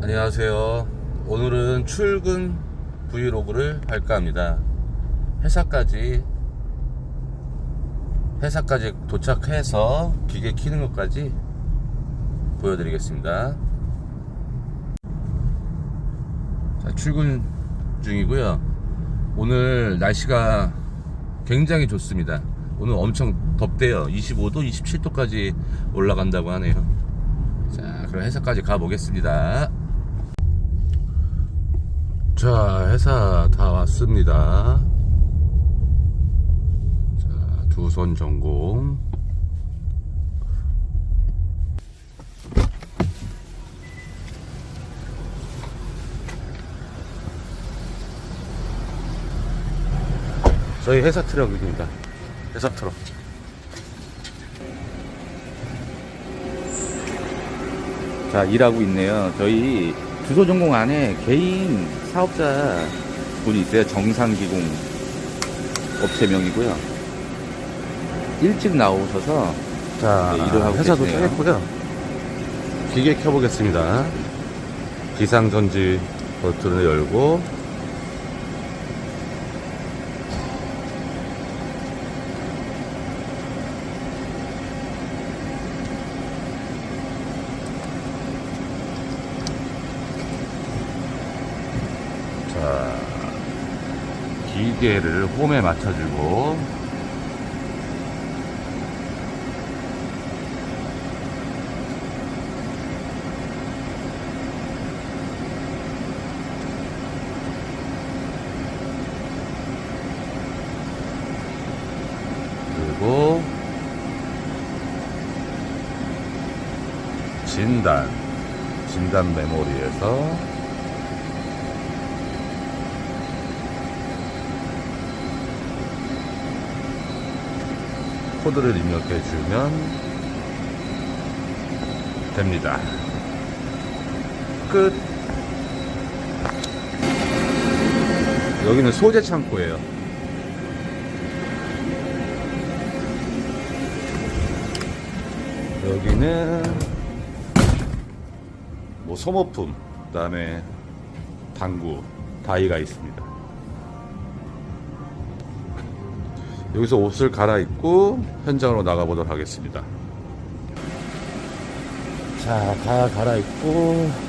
안녕하세요. 오늘은 출근 브이로그를 할까 합니다. 회사까지 회사까지 도착해서 기계 키는 것까지 보여드리겠습니다. 자, 출근 중이고요. 오늘 날씨가 굉장히 좋습니다. 오늘 엄청 덥대요. 25도, 27도까지 올라간다고 하네요. 자, 그럼 회사까지 가보겠습니다. 자, 회사 다 왔습니다. 자, 두손 전공. 저희 회사 트럭입니다. 회사 트럭. 자, 일하고 있네요. 저희 주소 전공 안에 개인 사업자 분이 있어요. 정상기공 업체명이고요. 일찍 나오셔서 자, 네, 일을 하고 회사도 계시네요. 짜겠고요. 기계 켜보겠습니다. 비상전지 버튼을 열고 자, 기계를 홈에 맞춰주고. 그리고 진단 진단 메모리에서 코드를 입력해 주면 됩니다. 끝. 여기는 소재 창고예요. 여기는 뭐 소모품, 그다음에 당구, 다이가 있습니다. 여기서 옷을 갈아입고 현장으로 나가보도록 하겠습니다. 자, 다 갈아입고